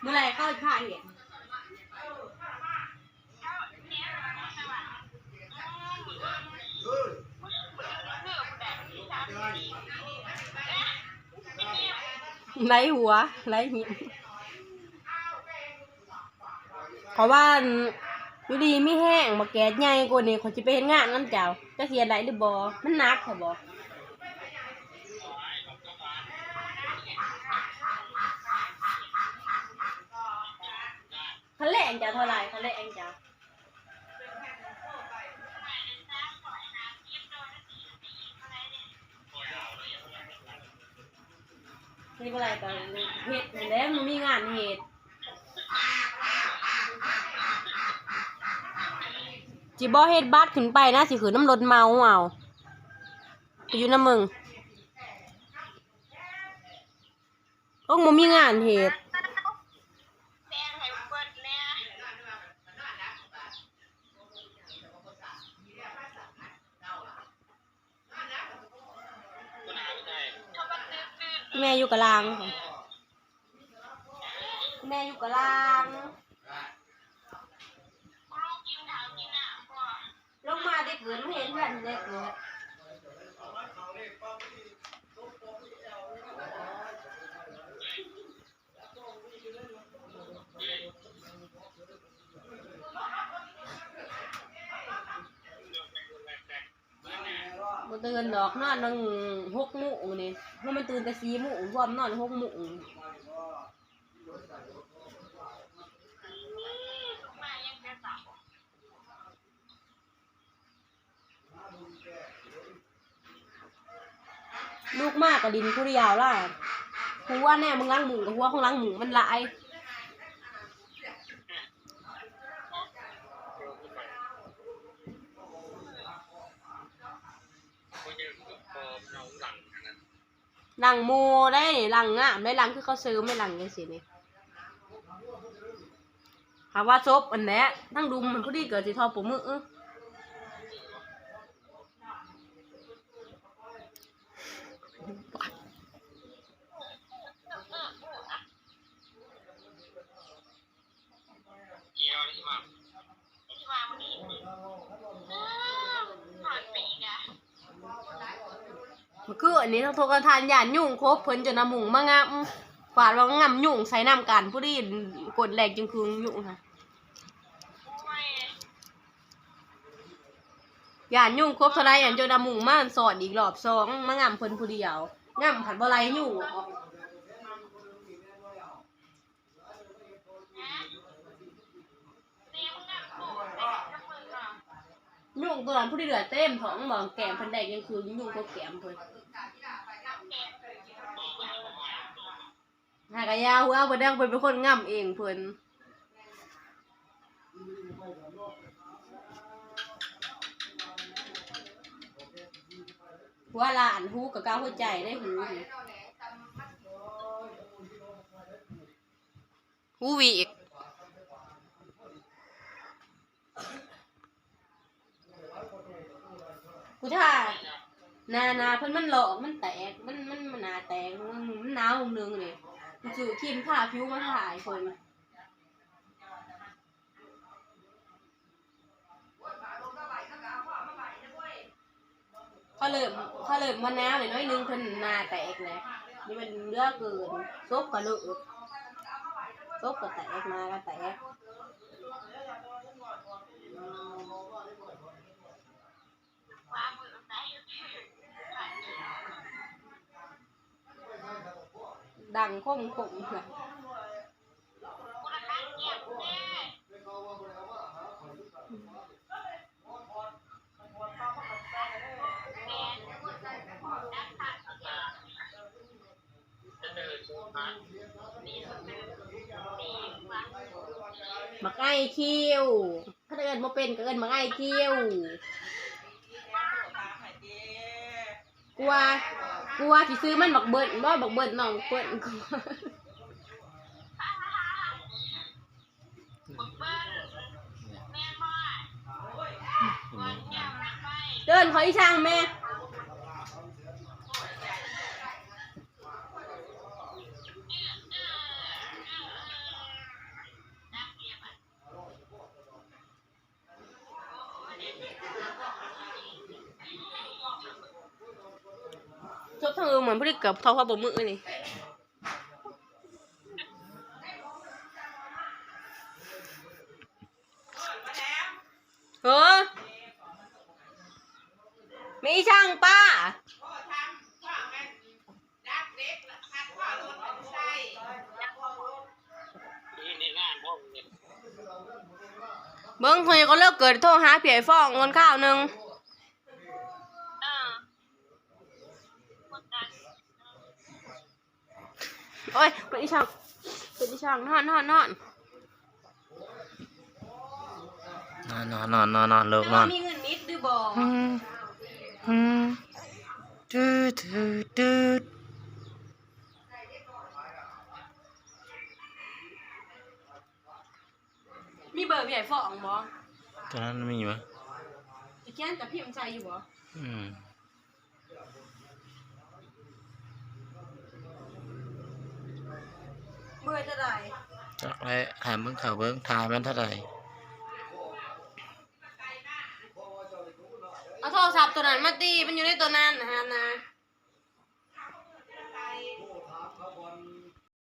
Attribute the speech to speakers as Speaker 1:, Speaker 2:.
Speaker 1: เมื่อไรเข้าผ่าเห็นไล่หัวไล่หินเพราะว่าอยู่ดีไม่แห้งมาแก๊สใหญ่กว่านี้เขาจะไปเห็นงานนั่นเจ้าจะเสียไรหรือบอมันนักเหรอบอ เขาแรงจ้าเท่าไหรเขาแรงจ้านี่เมื่อไรก็เฮ็ดแล้วมันมีงานเฮ็ดจิบอเฮ็ดบัตรขึ้นไปนะสิขือน้ำรถเมาเอาไปอยู่น้ำมึงต้องมมีงานเหตุ
Speaker 2: แป้งให้เบิดแน่
Speaker 1: แม่อยู่กับลางแม่อยู่กับลาง
Speaker 2: ล
Speaker 1: งมาได้เกิดไม่เห็นเพื่นได้เกิด บ่ตื่นดอกนอนตั้งหกโมงนี่เพราะมันตื่นแต่สี่โมงรวมนอนหกมง
Speaker 2: มายัง
Speaker 1: ลูกมากกับดินผู้เดียวล่ะหัวแน่มึงล้างหมูกับหัวของล้างหมูมันหลาย หลังโมได้หลังอะไม่หลังคือเขาซื้อไม่หลังยังสินี่หาว่าซบอันนี้ยนั่งดูมันพอดีเกิดสิทอปุ๋มืออื้อ
Speaker 2: ที่มาวันนี้อ้าวผ่านไปอีกอะ
Speaker 1: มันคืออันนี้ทั้งโทรกันทานหยานยุ่งครบเพิ่นจนน้ำมุงมางามฝาดว่างำยุ่งใส่น้ำกันผู้ดีกดแหลกจึงคือยุ่งค่ะ
Speaker 2: หยา
Speaker 1: นยุ่งครบเท่าไรหยานจนน้ำมุงมาสอดอีกรอบสองมางามเพิ่นผู้เดียวงามผันบ่ไรยุ่ง
Speaker 2: เตรียมงับโอ้ยแต่กับมืออะ
Speaker 1: ยุ่ งตัวนั้นผู้ที่เหลือเต็มท้องมองแก้มเพิ่นแดกยังคือยุ่งก็แก้มเพิ่นหากะยาหัวเพิ่นดังเพิ่นเป็นคนง่ำเองเพิ่นหัวลานหูกับก้าวหัวใจได้หูหูวีอีก กูท่านานาเพิ่นมันหลอกมันแตกมันมันมันหนาแตกมันมันหนาววงนึงนี่กูซื้อครีมทาผิวมาถ่ายเพิ่นเขาเริ่มเขาเริ่มมาหนาวเลยน้อยนึงเพิ่นหนาแตกเลยนี่มันเลือกเกินซบก็เลิกซบก็แตกมาก็แตก
Speaker 2: วางมือไดั
Speaker 1: งคมคมค่ะ
Speaker 2: กูละตั้งเงียบแน่แม่ดักขาดเดียวนี่สุดเลยนี่วาง
Speaker 1: มักไอ้คิวถ้าเอินมาเป็นก็เอินมักไอ้คิว กลัวกลัวที่ซื้อมันบักเบิดบ่บักเบิดน้องเปิ้นกลัว
Speaker 2: บึกเบิ้ลแม่มอดเบิ้ลแก้วรักไป
Speaker 1: เดินขออีช่างแม่ จบทางอื่นเหมือนพฤติกับเท่าข้าวบะมือนี่เออมีช่างป้าเบิ้งคนก็เลิกเกิดโทรหาเพี่ไอ้องเงินข้าวหนึ่ง โอ้ยเป็นอีช่างเป็นอีช่างนอนนอนนอน
Speaker 3: นอนนอนนอนนอนนอนเลิกนอน
Speaker 1: มีเงินนิดดื้อบอก
Speaker 3: อืมอืมดืดดืดดืด
Speaker 1: มีเบอร์พี่ไอ้ฟองบอ
Speaker 3: ตอนนั้นมีไหม
Speaker 1: จะแค้นกับพี่มันใจอยู่บอ
Speaker 3: อืม
Speaker 1: เบอร์จะได้
Speaker 3: จักแล้วหาเบิ้งข่าวเบิ้งถ่ายมันเท่าไหร่
Speaker 1: เอาโทรศัพท์ตัวนั้นมาตีมันอยู่ในตัวนั้นนะฮะนะ